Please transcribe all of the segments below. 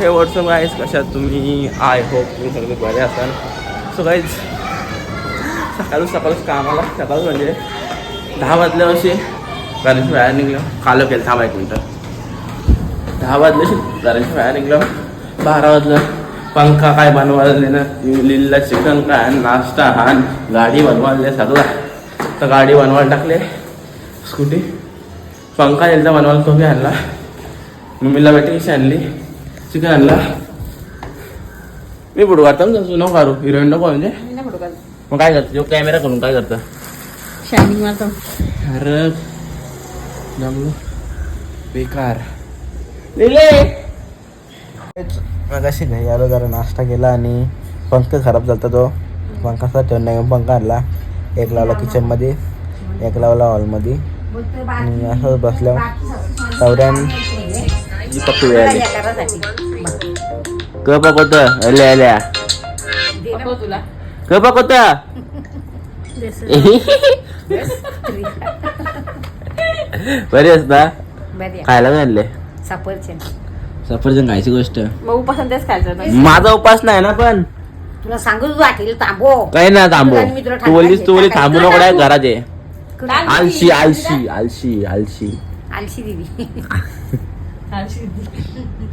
हे WhatsApp guys कशात तुम्ही? आय होप तुम्ही सगळे बरे असाल. सो गाईज सकाळी सकाळच कामाला सकाळ म्हणजे दहा वाजल्या अशी घराची बाहेर निघलो. कालो केलं थांबा एक मिनटं. दहा वाजल्याशी घराची बाहेर निघलो. बारा वाजलं. पंखा काय बनवायला ना लिल्ला चिकन काय? नाश्ता हान गाडी बनवायला सगळं. तर गाडी बनवायला टाकले. स्कूटी पंखा यायचा बनवायला तो बी आणला मम्मीला बॅटिंग आणली. आणला मी पुढे काढतो ना नको काढू हिरोईन नको म्हणजे मग काय करतो जो कॅमेरा करून काय करतं शायनिंग मारतो अरे जमलो बेकार लिहिले मग अशी नाही आलो जरा नाश्ता केला आणि पंख खराब झाला तो पंखाचा ठेवून नाही पंखा आणला एक लावला किचनमध्ये एक लावला हॉलमध्ये आणि असं बसल्या क पकवत अल्या अल्या तुला. क पकवत बरी असता खायला काय आणले. सफरचंद. सफरचंद खायची गोष्ट. मग उपासन तेच खायचं ना. माझा उपास नाही ना पण. तुला सांगू वाटेल तांबो काही ना थांबू तू बोललीस तू बोलली टाकायचं. थांबू नको काय घरात काय आलशी आलशी. आलशी आलशी आलशी. दिदी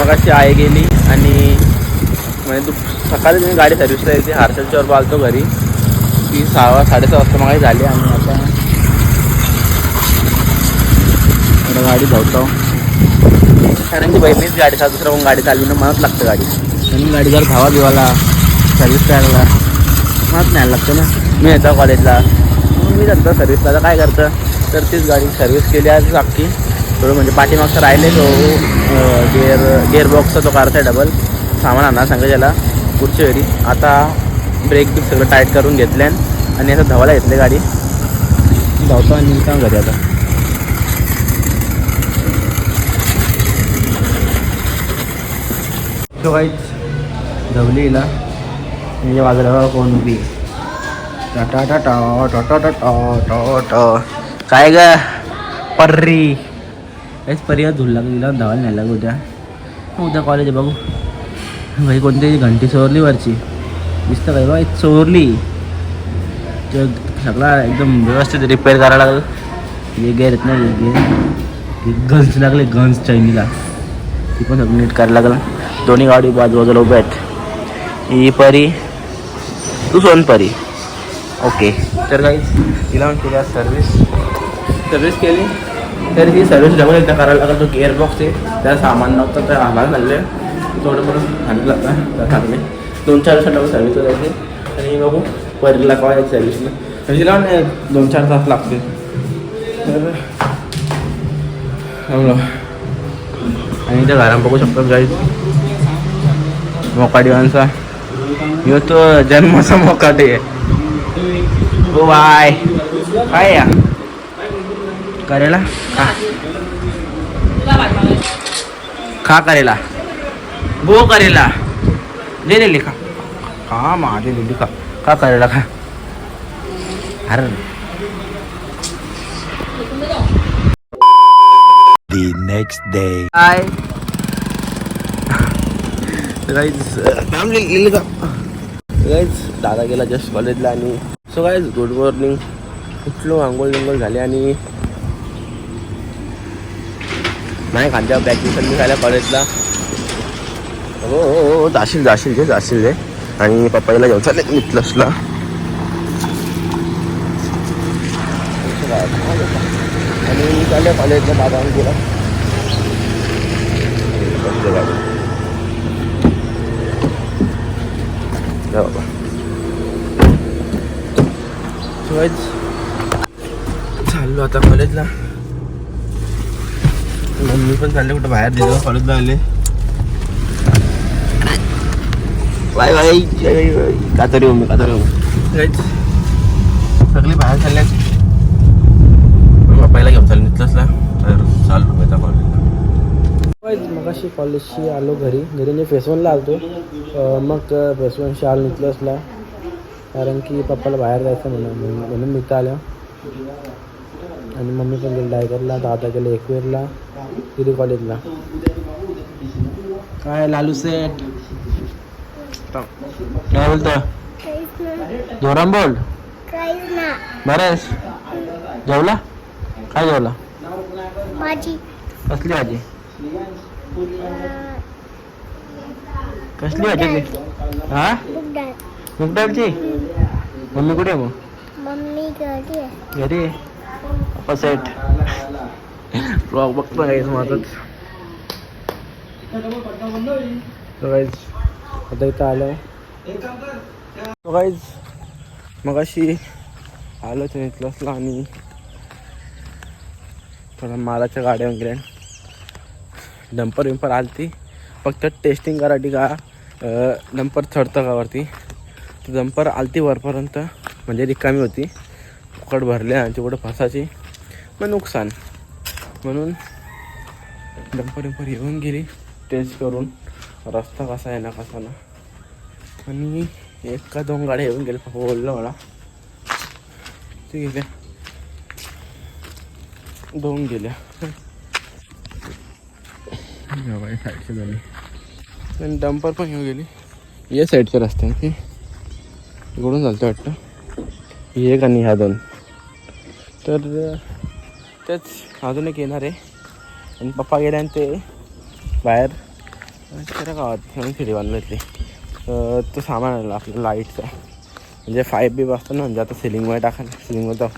मगाशी आई गेली आणि म्हणजे तू सकाळी मी गाडी सर्व्हिसला येते हारशलच्यावर पालतो घरी. ती सहा साडेसहा वाजता मग झाली आणि आता गाडी धावतो कारण की बहिणीच गाडी चालू दुसरं गाडी चालवी ना लागतं गाडी. आणि गाडी जर धावा बिवाला सर्व्हिस करायला मनात नाही लागतं ना. मी येतो कॉलेजला मग मी जातो सर्व्हिसला काय करतं? तर तीच गाडी सर्व्हिस केली आज अख्खी. थोडं म्हणजे पाठीमागचं राहिले तो गेअर गेअर बॉक्सचा तो कारचा डबल सामान आणा सांगा त्याला पुढच्या वेळी. आता ब्रेक बिक सगळं टाईट करून घेतले आणि असं धावायला घेतले गाडी. धावतो आणि काम घरी आता. तो काहीच धवलीला म्हणजे वाजल्यावर कोण उभी? टाटा टाटा टाटा टाटा टाटा काय ग? पर्री. हेच पर्याय धुल लागला धावायला नाही उद्या उद्या कॉलेज आहे बघू भाई कोणती घंटी चोरली वरची दिसतं काय बाई चोरली सगळा एकदम व्यवस्थित रिपेअर करायला लागलं. हे गेअर येत नाही गेअर गन्स लागले गन्स चायनीला ती पण सगळं नीट करायला लागलं. दोन्ही गाडी बाजूबाजूला उभ्या आहेत. ही परी तू सोनपरी ओके तर काही तिला पण केली सर्विस सर्विस केली. तर ती सर्विस डबल एकदा करायला लागला. तो गिअर बॉक्स आहे. त्याला सामान नव्हतं तर आम्हाला झाले थोडं थोडं आणलं लागतं तर चांगले दोन चार दिवसात डबल सर्विस जायचे. आणि बघू परीला कवा यायची सर्व्हिसला तर दोन चार तास लागते तर आणि त्या घरात बघू शकतो गाईज मोकाडी माणसा. ह्यो तो जन्माचा मोकाटे. ओ बाय. काय या? करेला? खा. खा करेला. गो करेला. दे दे लिखा हा माझे लिली खा. का करेला खा. अरे. The next day. काय गाईज लिहिली का गाईज दादा गेला जस्ट कॉलेजला आणि सो गाईज गुड मॉर्निंग उठलो आंघोळ बिंघोळ झाली आणि नाही खांद्या बॅग मी झाल्या कॉलेजला हो हो हो जाशील जाशील घे जाशील घे. आणि पप्पाला घेऊन चालेल मिथलसला आणि चालले कॉलेजला दादा गेला जा बाबा. So चाललो आता कॉलेजला मम्मी पण चालले कुठं बाहेर दिलं कॉलेजला आले बाय बाय कातरी मम्मी कातरी मम्मी सगळे बाहेर चालले पप्पाला घेऊन चालले निघतलंसला तर चालू माझ्या कॉलेज मग अशी कॉलेजशी आलो घरी घरी मी फेस वनला आलतो मग फेस आलो शाल निघतलंसला कारण की पप्पाला बाहेर जायचं म्हणून म्हणून मी इथं आणि मम्मी पण गेली डायगरला दादा गेले एकवेरला दिली कॉलेजला. काय लालू सेट काय बोलतो? जोराम बोल. बरेस जेवला? काय जेवला? कसली भाजी? कसली भाजी हा? बुड्डात मूग डाळची मम्मी कुठे आहे मग? मम्मी घरी आहे? घरी आहे ब्लॉग बघतो गाईज माझंच So आता इथं आलो गाईज मग अशी आलो ते क्लासला आणि थोडा मालाच्या गाड्या वगैरे डंपर विंपर आलती फक्त टेस्टिंग करायची का डंपर चढतं का वरती डंपर आलती वरपर्यंत म्हणजे रिकामी होती फुकट भरले आणि कुठं फसायची मग नुकसान म्हणून डंपर विंपर येऊन गेली. टेस्ट करून रस्ता कसा आहे ना कसा ना. आणि एक का दोन गाड्या येऊन गेले पप्पा बोललं मला. ते गेल्या. दोन गेल्या. साईडची झाली. आणि डंपर पण येऊन गेली. या साईडच्या रस्त्याने इकडून चालतं वाटतं. ही एक आणि ह्या दोन. तर तेच अजून एक येणार आहे. आणि पप्पा गेले आणि ते बाहेर खरं गावात म्हणून खिडी बांधून तो सामान आणला आपलं लाईटचा म्हणजे फाईप बी बसतो ना म्हणजे आता सिलिंगमध्ये टाका सिलिंगमध्ये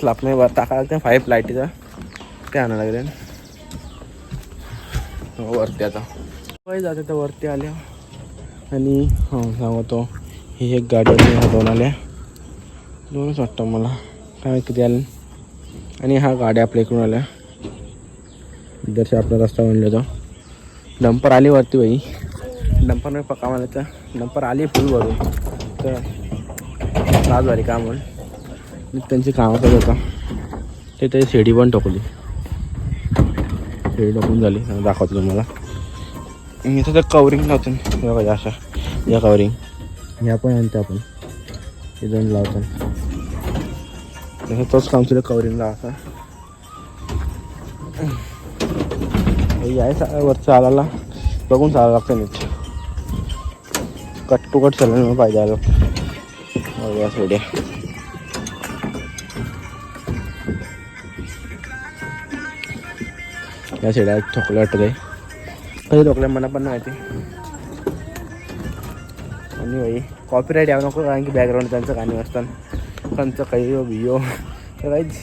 स्लाप नाही वर टाकायला लागतं फाईप लाईटीचा ते आणायला लागेल. वरती आता. वय जाते तर वरती आल्या. आणि हां सांगतो. ही एक गाडी दोन आल्या. दोनच वाटतं मला. काय किती आलं. आणि हा गाड्या आपल्या इकडून आल्या. इधरच्या आपला रस्ता म्हणला होता डंपर आली वरती बाई. डंपर पक्का मला तर डंपर आली फुल भरून तर त्रास झाली काम म्हणून मी त्यांची कामं करत होता. ते त्याची शेडी पण ठोकली शेडी टाकून झाली. दाखवतो तुम्हाला. इथं तर कवरिंग लावतो बघा अशा. या कवरिंग ह्या पण आणते आपण. हे दोन लावतो. तसं तोच काम तुला कवरिंग लावायचा हे आहे सा- वरचं चालायला बघून चालायला लागतं नीट कट टू कट चाललं पाहिजे आलं हो, या सोड्या या शेड्या ठोकल्या वाटत आहे कधी ठोकल्या मला पण नाही माहिती आणि भाई कॉपीराईट यावं नको कारण की बॅकग्राऊंड त्यांचं गाणी असतात त्यांचं काही हो बियो तर काहीच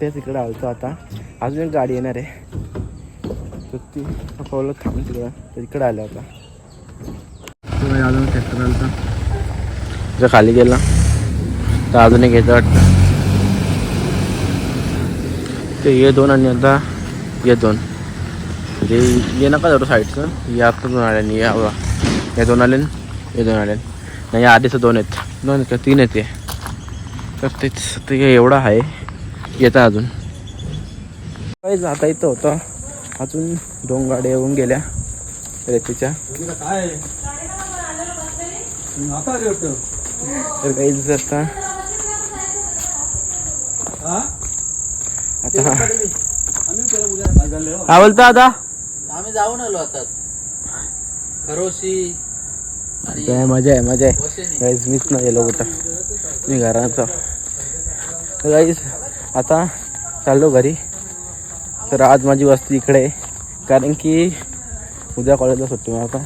तेच इकडे आलतो आता. अजून एक गाडी येणार आहे. तर ती पावलं थांबून तिकडं. तर इकडे आलं होता अजून ट्रॅक्टर आलं जर खाली गेला. तर अजून एक येतं वाटतं. ते ये दोन आणि आता ये दोन. म्हणजे ये नका धरू साईडचं. या आता दोन आले आणि या हे दोन आले हे दोन आले नाही या आधीचं दोन आहेत. दोन आहेत का? तीन आहेत ते. तर तेच ते एवढं आहे. येतं अजून. काही जाता इथं होतं. अजून दोन गाड्या येऊन गेल्या. रेतीच्या. तर आता आता बोलतो आता? आम्ही जाऊन आलो आता. खरोशी मजा आहे मजा आहे. गाईज मीच नाही गेलो कुठं. मी घराचा गाईस गाईज आता चाललो घरी. तर आज माझी वस्ती इकडे आहे. कारण की उद्या कॉलेजला सुट्टी मला आता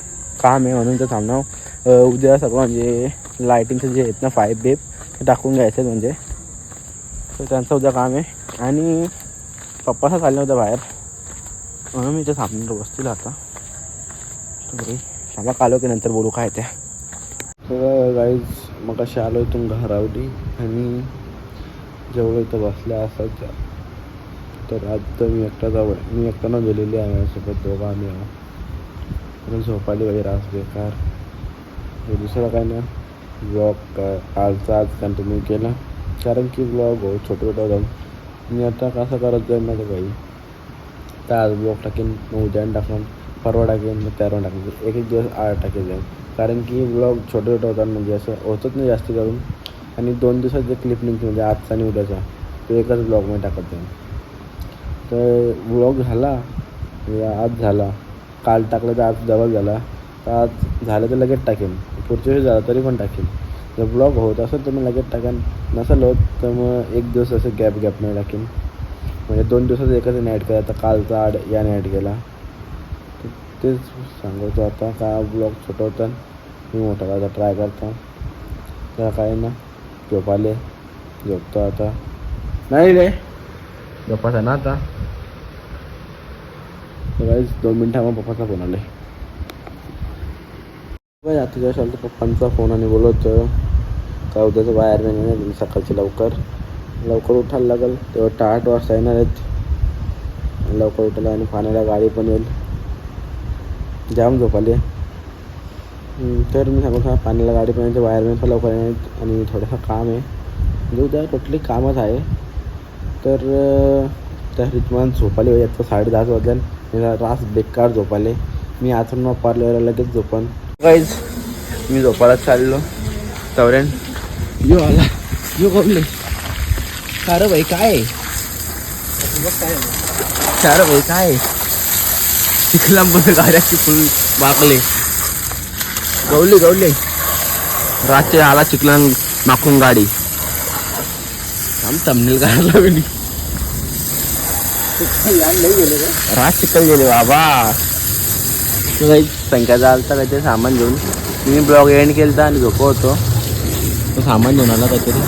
काम आहे म्हणून तर थांबणार उद्या सगळं म्हणजे लायटिंगचं जे आहेत ना फाईप बेप ते टाकून घ्यायचं म्हणजे. तर त्यांचं उद्या काम आहे. आणि पप्पाचा चालले होता बाहेर. म्हणून मी इथे थांबणार वस्तीला आता. घरी. थांबा कालो की नंतर बोलू काय त्या तर गाईज मग अशी आलो इथून घरावली आणि जवळ इथं बसल्या असायच्या तर आज तर मी एकटा जवळ मी एकटा न गेलेली आहे माझ्यासोबत दोघं आम्ही आहोत. झोपाली वगैरे आज बेकार. दुसरं काय ना ब्लॉग आजचा आज कंटिन्यू केला. कारण की ब्लॉग हो छोटे छोटे जाऊन मी आता कसं करत जाईल माझं काही तर आज ब्लॉग टाकेन मग उद्या टाकून परवा टाकेन मग त्यावर टाकेन. एक एक दिवस आठ टाके जाईल कारण की ब्लॉग छोटे छोटे होतात म्हणजे असं होतच नाही जास्त करून. आणि दोन दिवसाचं क्लिप निघते म्हणजे आजचा आणि उद्याचा तो एकाच ब्लॉगमध्ये टाकत जाईन तर ब्लॉग झाला म्हणजे आज झाला. काल टाकलं तर आज डबल झाला. तर आज झालं तर लगेच टाकेन. पुढच्या वेळी झालं तरी पण टाकेन. जर ब्लॉग होत असेल तर मी लगेच टाकेन. नसेल होत तर मग एक दिवस असं गॅप गॅप नाही टाकेन. म्हणजे दोन दिवसाचं एकच ॲड केला. आता कालचा आड याने ॲड केला तर तेच सांगतो आता. का ब्लॉग छोटा होता. मी मोठा करायचा ट्राय करतो. तर काय ना. झोपाले झोपतो आता नाही रे झोपाचा ना आता दोन मिनटं मग पप्पाचा फोन आले आता जेव्हा चालतं पप्पांचा फोन आणि बोलवतो का उद्याचं बाहेर नाही तुम्ही सकाळची लवकर लवकर उठायला लागेल तेव्हा आठ वाजता येणार आहेत लवकर उठायला आणि पाण्याला गाडी पण येईल जाम झोपाले तर मी सांगू का पाण्याला गाडीपर्यंत वायरमॅन पण लवकर येणार आहेत आणि थोडंसं काम आहे. म्हणजे उद्या टोटली कामच आहे. तर त्या रिचमान झोपाले होते आता साडे दहाच वाजल्या रास बेकार झोपाले मी आतून मग पार्लरला लगेच झोपन. काहीच मी झोपायला चाललो. चौऱ्यान. यो आला. यो कोणले सारं भाई काय चार भाई काय चिखलांबून गाड्याची फुल मागले. गवले गवले रातचे आला चिखला माखून गाडी. आम तमनेल काढला मी रात चिखल गेले बाबा. तू काही संख्या आलता काहीतरी सामान घेऊन. मी ब्लॉग एंड केलता आणि झोपो होतो. तो सामान घेऊन आला काहीतरी.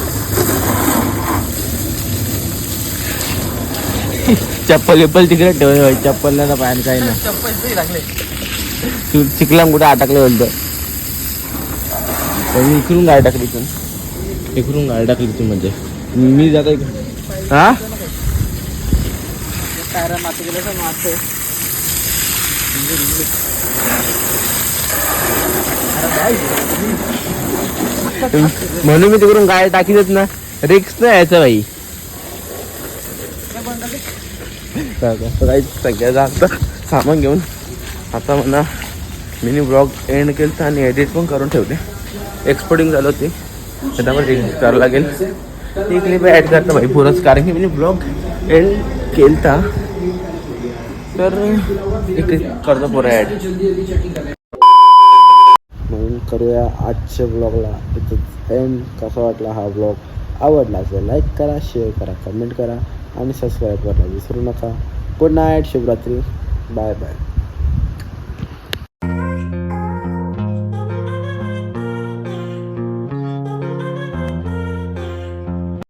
चप्पल विप्पल तिकडे ठेवलं चप्पल नाही पायान काही ना चप्पल लागले. तू चिखलाम कुठे अटकले बोलतो तर मी इकडून गाडी टाकली इथून. इकडून गाडी टाकली इथून म्हणजे. मी जातो इकडे. हा? म्हणून मी तिकडून गाडी टाकीतच ना. रिक्स नाही यायचं भाई काही सगळ्या जास्त सामान घेऊन. आता म्हणा मिनी ब्लॉग एंड केलं आणि एडिट पण करून ठेवले एक्सपोर्टिंग झालं होती. त्याच्यामध्ये पण एडिट करावं लागेल. ती क्लिप ॲड करता भाई पुरच. कारण की म्हणजे ब्लॉग एंड केलता. तर एक करतो पुरा ॲड म्हणून करूया आजच्या ब्लॉगला इथंच एंड कसा वाटला हा ब्लॉग आवडला असेल लाईक करा शेअर करा कमेंट करा. आणि सबस्क्राईब करायला विसरू नका. गुड नाईट शुभरात्री. Bye bye